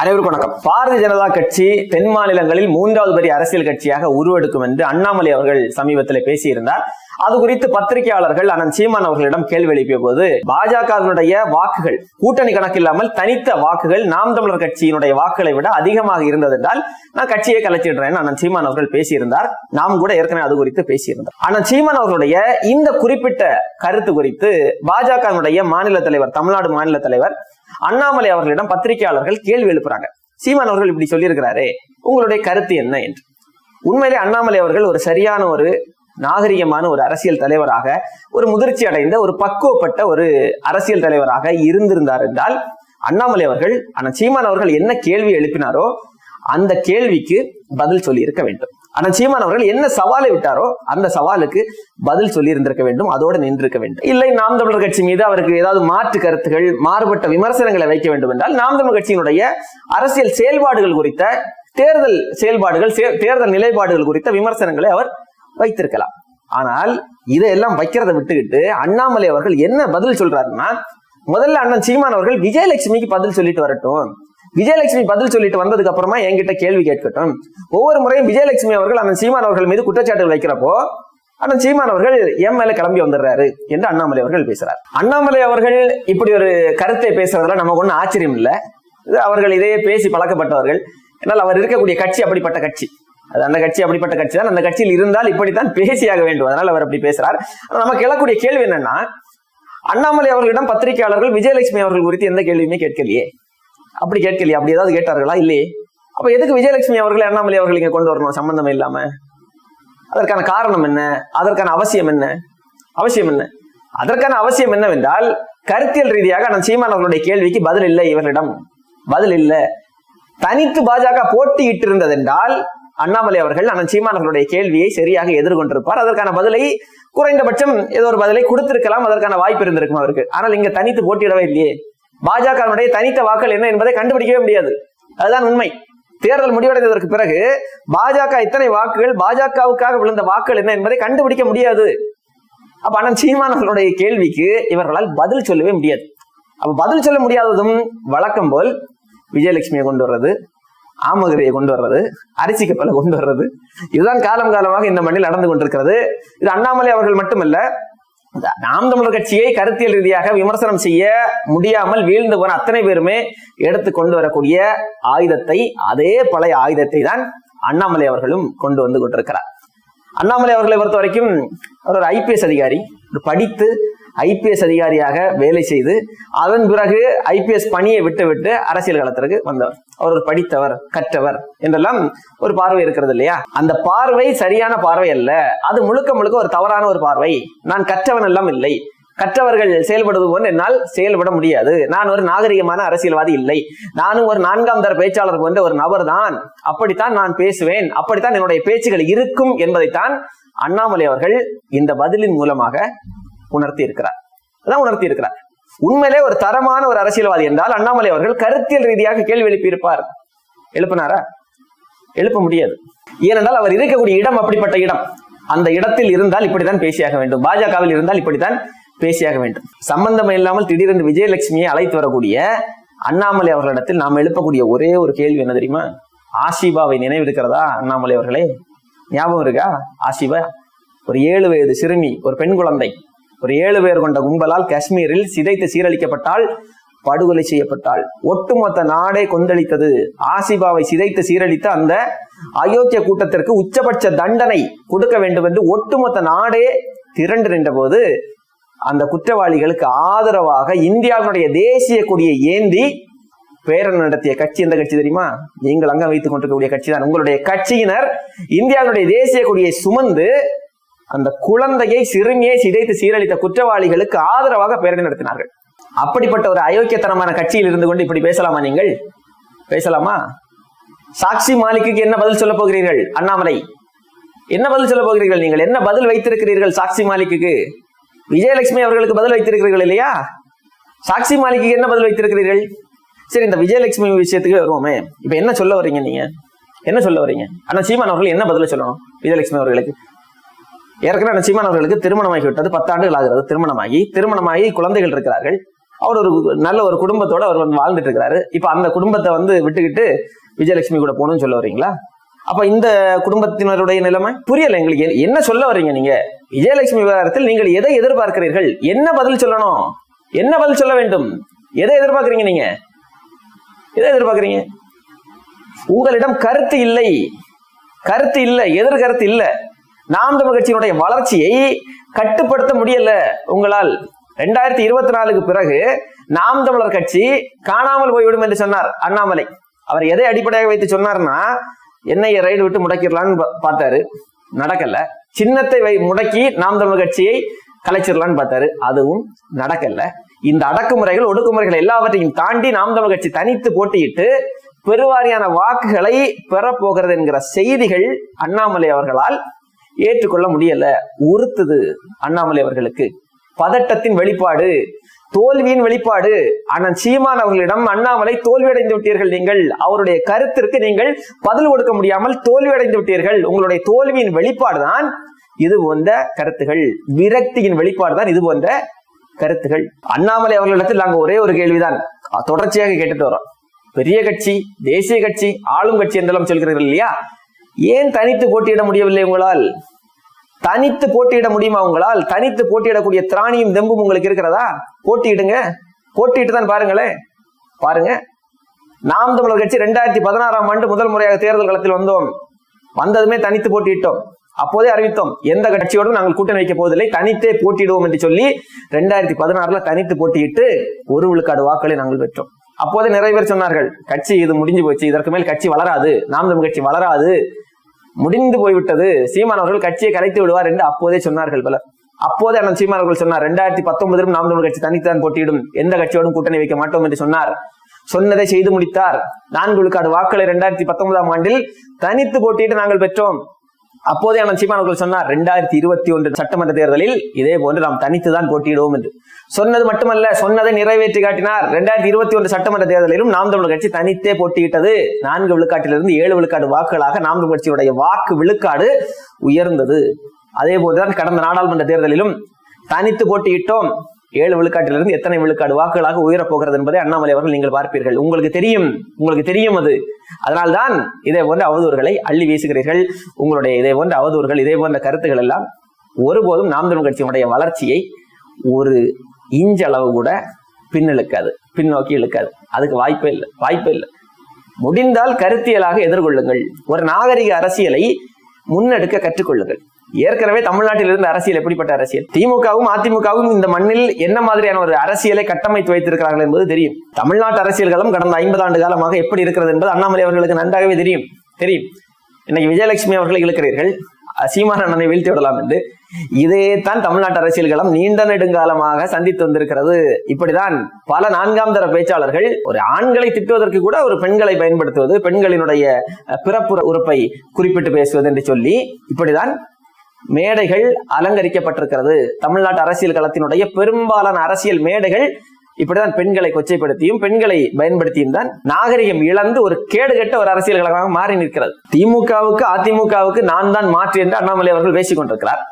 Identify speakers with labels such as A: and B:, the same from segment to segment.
A: அனைவருக்கும் வணக்கம். பாரதிய ஜனதா கட்சி தென் மாநிலங்களில் மூன்றாவது பெரிய அரசியல் கட்சியாக உருவெடுக்கும் என்று அண்ணாமலை அவர்கள் சமீபத்தில் பேசியிருந்தார். அது குறித்து பத்திரிகையாளர்கள் அனந்த் சீமான் அவர்களிடம் கேள்வி எழுப்பிய போது பாஜகவினுடைய வாக்குகள் கூட்டணி கணக்கில்லாமல் தனித்த வாக்குகள் நாம் தமிழர் கட்சியினுடைய வாக்குகளை விட அதிகமாக இருந்தது என்றால் நான் கட்சியை கலைச்சிடுறேன் அனந்த் சீமான் அவர்கள் பேசியிருந்தார். நாம் கூட ஏற்கனவே அது குறித்து பேசியிருந்தார் அனந்த் சீமான் அவர்களுடைய இந்த குறிப்பிட்ட கருத்து குறித்து பாஜகவினுடைய மாநில தலைவர் தமிழ்நாடு மாநில தலைவர் அண்ணாமலை அவர்களிடம் பத்திரிகையாளர்கள் கேள்வி எழுப்புறாங்க. சீமான் அவர்கள் இப்படி சொல்லியிருக்கிறாரே உங்களுடைய கருத்து என்ன என்று? உண்மையிலே அண்ணாமலை அவர்கள் ஒரு சரியான ஒரு நாகரிகமான ஒரு அரசியல் தலைவராக ஒரு முதிர்ச்சி அடைந்த ஒரு பக்குவப்பட்ட ஒரு அரசியல் தலைவராக இருந்திருந்தார் என்றால் அண்ணாமலை அவர்கள் ஆனால் சீமான் அவர்கள் என்ன கேள்வி எழுப்பினாரோ அந்த கேள்விக்கு பதில் சொல்லி இருக்க வேண்டும். ஆனால் சீமான் அவர்கள் என்ன சவாலை விட்டாரோ அந்த சவாலுக்கு பதில் சொல்லி இருந்திருக்க வேண்டும் அதோடு நின்றிருக்க வேண்டும். இல்லை நாம் தமிழர் கட்சி மீது அவருக்கு ஏதாவது மாற்று கருத்துகள் மாறுபட்ட விமர்சனங்களை வைக்க வேண்டும் என்றால் நாம் தமிழர் கட்சியினுடைய அரசியல் செயல்பாடுகள் குறித்த தேர்தல் செயல்பாடுகள் தேர்தல் நிலைப்பாடுகள் குறித்த விமர்சனங்களை அவர் வைத்திருக்கலாம். ஆனால் இதையெல்லாம் வைக்கிறத விட்டுக்கிட்டு அண்ணாமலை அவர்கள் என்ன பதில் சொல்றாருன்னா முதல்ல அண்ணன் சீமான் அவர்கள் விஜயலட்சுமிக்கு பதில் சொல்லிட்டு வரட்டும். விஜயலட்சுமி பதில் சொல்லிட்டு வந்ததுக்கு அப்புறமா என்கிட்ட கேள்வி கேட்கட்டும். ஒவ்வொரு முறையும் விஜயலட்சுமி அவர்கள் அண்ணன் சீமான் அவர்கள் மீது குற்றச்சாட்டுகள் வைக்கிறப்போ அண்ணன் சீமான் அவர்கள் எம் மேல கிளம்பி வந்துடுறாரு என்று அண்ணாமலை அவர்கள் பேசுறாரு. அண்ணாமலை அவர்கள் இப்படி ஒரு கருத்தை பேசுறதுல நமக்கு ஒன்றும் ஆச்சரியம் இல்லை. இது அவர்கள் இதையே பேசி பழக்கப்பட்டவர்கள். என்னால் அவர் இருக்கக்கூடிய கட்சி அப்படிப்பட்ட கட்சி. அது அந்த கட்சி அப்படிப்பட்ட கட்சி தான். அந்த கட்சியில் இருந்தால் இப்படித்தான் பேசியாக வேண்டும். அதனால் அவர் அப்படி பேசுறார். நமக்கு எழக்கூடிய கேள்வி என்னன்னா அண்ணாமலை அவர்களிடம் பத்திரிகையாளர்கள் விஜயலட்சுமி அவர்கள் குறித்து எந்த கேள்வியுமே கேட்கலையே. அப்படி கேட்கலையே. அப்படி ஏதாவது கேட்டார்களா? இல்லையே. அப்ப எதுக்கு விஜயலட்சுமி அவர்களை அண்ணாமலை அவர்கள் இங்க கொண்டு வரணும்? சம்பந்தம் இல்லாம. அதற்கான காரணம் என்ன? அதற்கான அவசியம் என்ன? அவசியம் என்ன? அதற்கான அவசியம் என்னவென்றால் கருத்தியல் ரீதியாக நான் சீமான் அவர்களுடைய கேள்விக்கு பதில் இல்லை இவர்களிடம். பதில் இல்லை. தனித்து பாஜக போட்டியிட்டு இருந்ததென்றால் அண்ணாமலை அவர்கள் அண்ணன் சீமான் அவர்களுடைய கேள்வியை சரியாக எதிர்கொண்டிருப்பார். அதற்கான பதிலை குறைந்தபட்சம் ஏதோ ஒரு பதிலை கொடுத்திருக்கலாம். அதற்கான வாய்ப்பு இருந்திருக்கும் அவருக்கு. ஆனால் இங்க தனித்து போட்டியிடவே இல்லையே. பாஜகவினுடைய தனித்த வாக்கள் என்ன என்பதை கண்டுபிடிக்கவே முடியாது. அதுதான் உண்மை. தேர்தல் முடிவடைந்ததற்கு பிறகு பாஜக இத்தனை வாக்குகள் பாஜகவுக்காக விழுந்த வாக்குகள் என்ன என்பதை கண்டுபிடிக்க முடியாது. அப்ப அண்ணன் சீமான் அவர்களுடைய கேள்விக்கு இவர்களால் பதில் சொல்லவே முடியாது. அப்ப பதில் சொல்ல முடியாததும் வழக்கம் போல் விஜயலட்சுமியை கொண்டு வர்றது ஆமகரியை கொண்டு வர்றது அரிசி கப்பலை கொண்டு வர்றது. இதுதான் காலம் காலமாக இந்த மண்ணில் நடந்து கொண்டிருக்கிறது. இது அண்ணாமலை அவர்கள் மட்டுமல்ல நாம் தமிழர் கட்சியை கருத்தியல் ரீதியாக விமர்சனம் செய்ய முடியாமல் வீழ்ந்து போன அத்தனை பேருமே எடுத்து கொண்டு வரக்கூடிய ஆயுதத்தை அதே பழைய ஆயுதத்தை தான் அண்ணாமலை அவர்களும் கொண்டு வந்து கொண்டிருக்கிறார். அண்ணாமலை அவர்களை பொறுத்த வரைக்கும் அவர் ஒரு ஐபிஎஸ் அதிகாரி படித்து ஐபிஎஸ் அதிகாரியாக வேலை செய்து அதன் பிறகு ஐபிஎஸ் பணியை விட்டுவிட்டு அரசியல் களத்திற்கு வந்தவர். அவர் ஒரு படித்தவர் கற்றவர் என்றெல்லாம் ஒரு பார்வை இருக்கிறது இல்லையா? அந்த பார்வை சரியான பார்வை அல்ல. அது முழுக்க முழுக்க ஒரு தவறான ஒரு பார்வை. நான் கற்றவன் எல்லாம் இல்லை. கற்றவர்கள் செயல்படுவது போன்று என்னால் செயல்பட முடியாது. நான் ஒரு நாகரிகமான அரசியல்வாதி இல்லை. நானும் ஒரு நான்காம் தர பேச்சாளர் போன்ற ஒரு நபர் தான் அப்படித்தான் நான் பேசுவேன். அப்படித்தான் என்னுடைய பேச்சுகள் இருக்கும் என்பதைத்தான் அண்ணாமலை அவர்கள் இந்த பதிலின் மூலமாக உணர்த்தி இருக்கிறார் அதான் உணர்த்தி இருக்கிறார் உண்மையிலே ஒரு தரமான ஒரு அரசியல்வாதி என்றால் அண்ணாமலை அவர்கள் கருத்தியல் ரீதியாக கேள்வி எழுப்பியிருப்பார். எழுப்பினாரா? எழுப்ப முடியாது. ஏனென்றால் அவர் இருக்கக்கூடிய இடம் அப்படிப்பட்ட இடம். அந்த இடத்தில் இருந்தால் இப்படித்தான் பேசியாக வேண்டும். பாஜகவில் இருந்தால் இப்படித்தான் பேசியாக வேண்டும். சம்பந்தம் இல்லாமல் திடீரென்று விஜயலட்சுமியை அழைத்து வரக்கூடிய அண்ணாமலை அவர்களிடத்தில் நாம் எழுப்பக்கூடிய ஒரே ஒரு கேள்வி என்ன தெரியுமா? ஆஷிபாவை நினைவு இருக்கிறதா அண்ணாமலை அவர்களே? ஞாபகம் இருக்கா? ஆஷிபா ஒரு ஏழு வயது சிறுமி ஒரு பெண் குழந்தை. ஒரு ஏழு பேர் கொண்ட கும்பலால் காஷ்மீரில் சிதைத்து சீரழிக்கப்பட்டால் படுகொலை செய்யப்பட்டாள். ஒட்டுமொத்த நாடே கொந்தளித்தது. ஆசிபாவை சிதைத்து சீரழித்த அந்த அயோக்கிய கூட்டத்திற்கு உச்சபட்ச தண்டனை கொடுக்க வேண்டும் என்று ஒட்டுமொத்த நாடே திரண்டு நின்ற போது அந்த குற்றவாளிகளுக்கு ஆதரவாக இந்தியாவினுடைய தேசிய கொடியை ஏந்தி பேரணி நடத்திய கட்சி எந்த கட்சி தெரியுமா? நீங்கள் அங்க வைத்துக் கொண்டிருக்கக்கூடிய கட்சி தான் உங்களுடைய கட்சியினர் இந்தியாவினுடைய தேசிய கொடியை சுமந்து அந்த குழந்தையை சிறுமியை சிதைத்து சீரழித்த குற்றவாளிகளுக்கு ஆதரவாக பேரணி நடத்தினார்கள். அப்படிப்பட்ட ஒரு அயோக்கியத்தனமான கட்சியில் இருந்து கொண்டு இப்படி பேசலாமா நீங்கள்? பேசலாமா? சாக்ஷி மாலிக்கு என்ன பதில் சொல்ல போகிறீர்கள் அண்ணாமலை? என்ன பதில் சொல்ல போகிறீர்கள் நீங்கள்? என்ன பதில் வைத்திருக்கிறீர்கள் சாக்சி மாலிக்கு விஜயலட்சுமி அவர்களுக்கு பதில் வைத்திருக்கிறீர்கள் இல்லையா? சாக்ஷி மாலிக்கு என்ன பதில் வைத்திருக்கிறீர்கள்? சரி இந்த விஜயலட்சுமி விஷயத்துக்கு வருவோமே. இப்ப என்ன சொல்ல வர்றீங்க நீங்க? என்ன சொல்ல வரீங்க ஆனா சீமான் அவர்கள் என்ன பதில் சொல்லணும்? விஜயலட்சுமி அவர்களுக்கு. ஏற்கனவே அந்த திருமணமாகி விட்டது பத்தாண்டுகள் ஆகிறது. திருமணமாகி திருமணமாகி குழந்தைகள் இருக்கிறார்கள். அவர் ஒரு நல்ல ஒரு குடும்பத்தோட அவர் வந்து வாழ்ந்துட்டு இருக்கிறாரு. இப்ப அந்த குடும்பத்தை வந்து விட்டுக்கிட்டு விஜயலட்சுமி கூட போகணும்னு சொல்ல வர்றீங்களா? அப்ப இந்த குடும்பத்தினருடைய நிலைமை புரியல எங்களுக்கு. என்ன- சொல்ல வர்றீங்க நீங்க? விஜயலட்சுமி விவகாரத்தில் நீங்கள் எதை எதிர்பார்க்கிறீர்கள்? என்ன பதில் சொல்லணும்? என்ன பதில் சொல்ல வேண்டும்? எதை எதிர்பார்க்கறீங்க நீங்க? எதை எதிர்பார்க்கறீங்க? உங்களிடம் கருத்து இல்லை. கருத்து இல்லை எதிர்கருத்து கருத்து இல்ல. நாம் தமிழ் கட்சியினுடைய வளர்ச்சியை கட்டுப்படுத்த முடியல உங்களால். ரெண்டாயிரத்தி இருபத்தி நாலுக்கு பிறகு நாம் தமிழர் கட்சி காணாமல் போய்விடும் என்று சொன்னார் அண்ணாமலை. அவர் எதை அடிப்படையாக வைத்து சொன்னார்னா என்னைய ரைடு விட்டு முடக்கிடலான்னு பார்த்தாரு. நடக்கல. சின்னத்தை வை முடக்கி நாம் தமிழர் கட்சியை கலைச்சிடலான்னு பார்த்தாரு. அதுவும் நடக்கல. இந்த அடக்குமுறைகள் ஒடுக்குமுறைகள் எல்லாவற்றையும் தாண்டி நாம் தமிழர் கட்சி தனித்து போட்டியிட்டு பெருவாரியான வாக்குகளை பெறப்போகிறது என்கிற செய்திகள் அண்ணாமலை அவர்களால் ஏற்றுக்கொள்ள முடியல. உறுத்துது அண்ணாமலை அவர்களுக்கு. பதட்டத்தின் வெளிப்பாடு தோல்வியின் வெளிப்பாடு. அண்ணன் சீமான் அவர்களிடம் அண்ணாமலை தோல்வியடைந்து விட்டீர்கள் நீங்கள். அவருடைய கருத்திற்கு நீங்கள் பதில் கொடுக்க முடியாமல் தோல்வியடைந்து விட்டீர்கள். உங்களுடைய தோல்வியின் வெளிப்பாடு தான் இது போன்ற கருத்துகள். விரக்தியின் வெளிப்பாடு தான் இது போன்ற கருத்துகள். அண்ணாமலை அவர்களிடத்தில் நாங்க ஒரே ஒரு கேள்விதான். தொடர்ச்சியாக கேட்டுட்டு வரோம் பெரிய கட்சி தேசிய கட்சி ஆளும் கட்சி என்றெல்லாம் சொல்கிறீர்கள் இல்லையா? ஏன் தனித்து போட்டியிட முடியவில்லை உங்களால்? தனித்து போட்டியிட முடியுமா உங்களால்? தனித்து போட்டியிடக்கூடிய திராணியும் தெம்பும் உங்களுக்கு இருக்கிறதா? போட்டியிடுங்க. போட்டிட்டு தான் பாருங்களேன். பாருங்க. நாம் தமிழர் கட்சி ரெண்டாயிரத்தி பதினாறாம் ஆண்டு முதல் முறையாக தேர்தல் களத்தில் வந்தோம். வந்ததுமே தனித்து போட்டியிட்டோம். அப்போதே அறிவித்தோம். எந்த கட்சியோடும் நாங்கள் கூட்டணி வைக்க போவதில்லை. தனித்தே போட்டியிடுவோம் என்று சொல்லி ரெண்டாயிரத்தி பதினாறுல தனித்து போட்டியிட்டு ஒரு விழுக்காடு வாக்களை நாங்கள் பெற்றோம். அப்போதே நிறைய பேர் சொன்னார்கள் கட்சி இது முடிஞ்சு போச்சு. இதற்கு மேல் கட்சி வளராது. நாம் தமிழ் கட்சி வளராது. முடிந்து போய்விட்டது. சீமான் அவர்கள் கட்சியை கலைத்து விடுவார் என்று அப்போதே சொன்னார்கள் பலர். அப்போதே அண்ணன் சீமான் அவர்கள் சொன்னார் ரெண்டாயிரத்தி பத்தொன்பதிலும் நாம் தமிழ் கட்சி தனித்தான் போட்டியிடும். எந்த கட்சியோடும் கூட்டணி வைக்க மாட்டோம் என்று சொன்னார். சொன்னதை செய்து முடித்தார். நான்கு விழுக்காடு வாக்களை ரெண்டாயிரத்தி பத்தொன்பதாம் ஆண்டில் தனித்து போட்டியிட்டு நாங்கள் பெற்றோம். அப்போதே அண்ணன் சீமான் அவர்கள் சொன்னார் ரெண்டாயிரத்தி இருபத்தி ஒன்று சட்டமன்ற தேர்தலில் இதே போன்று நாம் தனித்து தான் போட்டியிடுவோம் என்று. சொன்னது மட்டுமல்ல சொன்னதை நிறைவேற்றி காட்டினார் ரெண்டாயிரத்தி இருபத்தி ஒன்று சட்டமன்ற தேர்தலிலும் நாம் தமிழர் கட்சி தனித்தே போட்டியிட்டது. நான்கு விழுக்காட்டிலிருந்து ஏழு விழுக்காடு வாக்குகளாக நாம் தமிழ் கட்சியுடைய வாக்கு விழுக்காடு உயர்ந்தது. அதே போன்றுதான் கடந்த நாடாளுமன்ற தேர்தலிலும் தனித்து போட்டியிட்டோம். ஏழு விழுக்காட்டிலிருந்து எத்தனை விழுக்காடு வாக்குகளாக உயரப் போகிறது என்பதை அண்ணாமலை அவர்கள் நீங்கள் பார்ப்பீர்கள். உங்களுக்கு தெரியும் உங்களுக்கு தெரியும் அது. அதனால்தான் இதே போன்ற அவதூறுகளை அள்ளி வீசுகிறீர்கள். உங்களுடைய இதே போன்ற அவதூறுகள் இதே போன்ற கருத்துக்கள் எல்லாம் ஒருபோதும் நாம் தமிழ் கட்சியினுடைய வளர்ச்சியை ஒரு இஞ்ச அளவு கூட பின்னழுக்காது பின்னோக்கி இழுக்காது. அதுக்கு வாய்ப்பே இல்லை வாய்ப்பே இல்லை. முடிந்தால் கருத்தியலாக எதிர்கொள்ளுங்கள். ஒரு நாகரிக அரசியலை முன்னெடுக்க கற்றுக்கொள்ளுங்கள். ஏற்கனவே தமிழ்நாட்டில் இருந்த அரசியல் எப்படிப்பட்ட அரசியல்? திமுகவும் அதிமுகவும் இந்த மண்ணில் என்ன மாதிரியான ஒரு அரசியலை கட்டமைத்து வைத்திருக்கிறார்கள் என்பது தெரியும். தமிழ்நாட்டு அரசியல்களும் கடந்த ஐம்பது ஆண்டு காலமாக எப்படி இருக்கிறது என்பது அண்ணாமலை அவர்களுக்கு நன்றாகவே தெரியும். தெரியும். இன்னைக்கு விஜயலட்சுமி அவர்களை இழுக்கிறீர்கள். சீமான் அண்ணனை வீழ்த்தி விடலாம் என்று. இதே தான் தமிழ்நாட்டு அரசியல்களம் நீண்ட நெடுங்காலமாக சந்தித்து வந்திருக்கிறது. இப்படிதான் பல நான்காம் தர பேச்சாளர்கள் ஒரு ஆண்களை திட்டுவதற்கு கூட ஒரு பெண்களை பயன்படுத்துவது பெண்களினுடைய பிறப்பு உறுப்பை குறிப்பிட்டு பேசுவது என்று சொல்லி இப்படிதான் மேடைகள் அலங்கரிக்கப்பட்டிருக்கிறது. தமிழ்நாட்டு அரசியல் களத்தினுடைய பெரும்பாலான அரசியல் மேடைகள் இப்படிதான் பெண்களை கொச்சைப்படுத்தியும் பெண்களை பயன்படுத்தியும் தான் நாகரிகம் இழந்து ஒரு கேடுகட்ட ஒரு அரசியல் கழகமாக மாறி நிற்கிறது. திமுகவுக்கு அதிமுகவுக்கு நான் தான் மாற்று என்று அண்ணாமலை அவர்கள் பேசிக் கொண்டிருக்கிறார்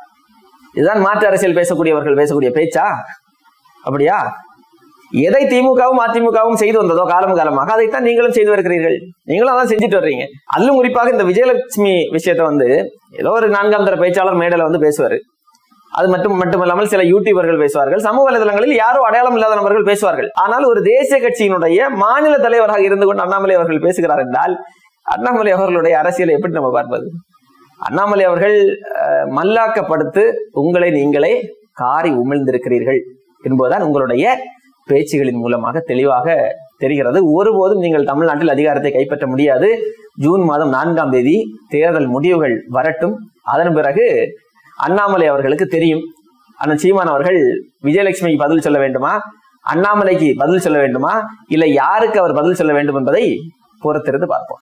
A: இதுதான் மாற்று அரசியல் பேசக்கூடியவர்கள் பேசக்கூடிய பேச்சா? அப்படியா? எதை திமுகவும் அதிமுகவும் செய்து வந்ததோ காலம் காலமாக அதைத்தான் நீங்களும் செய்து வருகிறீர்கள். நீங்களும் அதான் செஞ்சுட்டு வர்றீங்க. அதிலும் குறிப்பாக இந்த விஜயலட்சுமி விஷயத்தை வந்து ஏதோ ஒரு நான்காம் தர பேச்சாளர் மேடையில வந்து பேசுவார். அது மட்டும் மட்டுமல்லாமல் சில யூடியூபர்கள் பேசுவார்கள். சமூக வலைதளங்களில் யாரோ அடையாளம் இல்லாத நபர்கள் பேசுவார்கள். ஆனால் ஒரு தேசிய கட்சியினுடைய மாநில தலைவராக இருந்து கொண்டு அண்ணாமலை அவர்கள் பேசுகிறார் என்றால் அண்ணாமலை அவர்களுடைய அரசியலை எப்படி நம்ம பார்ப்பது? அண்ணாமலை அவர்கள் மல்லாக்கப்படுத்து உங்களை நீங்களே காரி உமிழ்ந்திருக்கிறீர்கள் என்பதுதான் உங்களுடைய பேச்சுகளின் மூலமாக தெளிவாக தெரிகிறது. ஒருபோதும் நீங்கள் தமிழ்நாட்டில் அதிகாரத்தை கைப்பற்ற முடியாது. ஜூன் மாதம் நான்காம் தேதி தேர்தல் முடிவுகள் வரட்டும். அதன் பிறகு அண்ணாமலை அவர்களுக்கு தெரியும். அண்ணன் சீமான் அவர்கள் விஜயலட்சுமிக்கு பதில் சொல்ல வேண்டுமா? அண்ணாமலைக்கு பதில் சொல்ல வேண்டுமா? இல்லை யாருக்கு அவர் பதில் சொல்ல வேண்டும் என்பதை பொறுத்திருந்து பார்ப்போம்.